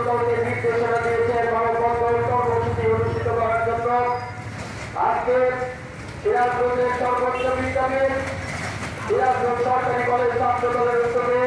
কর্মকর্তাকে নির্দেশনা দিয়েছেন অনুষ্ঠিত করার জন্য। আজকে সিরাজগঞ্জের সর্বোচ্চ বিদ্যালয়ের সিরাজগঞ্জ সরকারি কলেজ ছাত্র দলের উদ্যোগে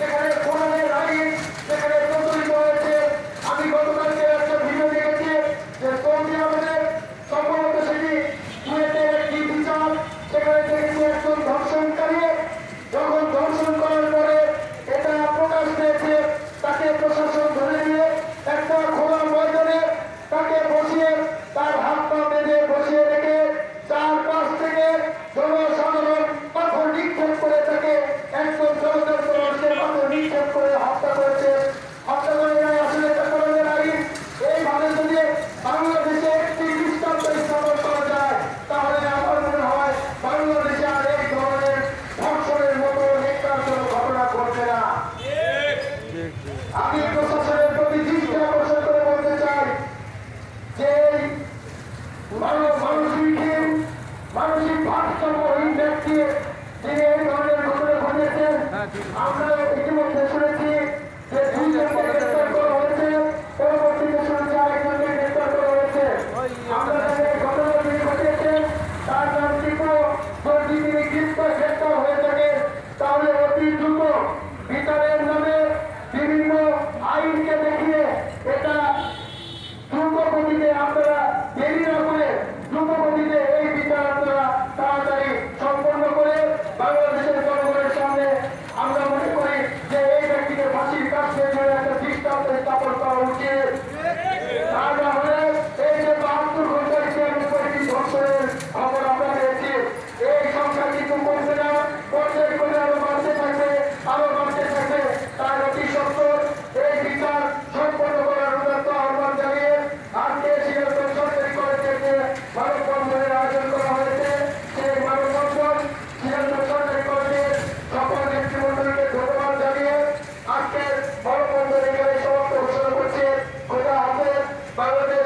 সেখানে আমরা বাংলাদেশ